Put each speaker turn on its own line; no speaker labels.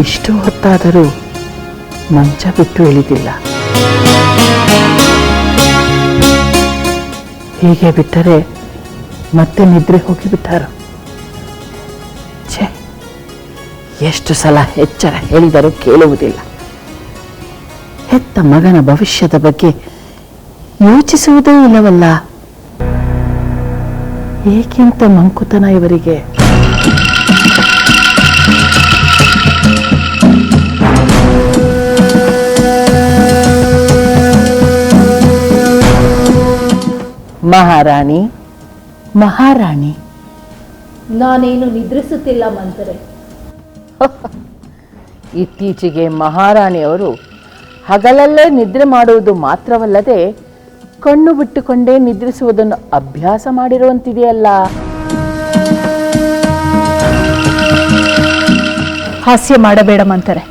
ಇಷ್ಟು ಹೊತ್ತಾದರೂ ಮಂಚ ಬಿಟ್ಟು ಇಳಿದಿಲ್ಲ. ಹೀಗೆ ಬಿಟ್ಟರೆ ಮತ್ತೆ ನಿದ್ರೆ ಹೋಗಿಬಿಟ್ಟಾರು ಎಷ್ಟು ಸಲ ಎಚ್ಚರ ಹೇಳಿದರೂ ಕೇಳುವುದಿಲ್ಲ. ಹೆತ್ತ ಮಗನ ಭವಿಷ್ಯದ ಬಗ್ಗೆ ಯೋಚಿಸುವುದೇ ಇಲ್ಲವಲ್ಲ. ಏಕೆಂತ ಮಂಕುತನ ಇವರಿಗೆ? ಮಹಾರಾಣಿ ಮಹಾರಾಣಿ.
ನಾನೇನು ನಿದ್ರಿಸುತ್ತಿಲ್ಲ ಮಂತ್ರೆ.
ಇತ್ತೀಚೆಗೆ ಮಹಾರಾಣಿಯವರು ಹಗಲಲ್ಲೇ ನಿದ್ರೆ ಮಾಡುವುದು ಮಾತ್ರವಲ್ಲದೆ ಕಣ್ಣು ಬಿಟ್ಟುಕೊಂಡೇ ನಿದ್ರಿಸುವುದನ್ನು ಅಭ್ಯಾಸ ಮಾಡಿರುವಂತಿದೆಯಲ್ಲ.
ಹಾಸ್ಯ ಮಾಡಬೇಡ ಮಂತರೆ.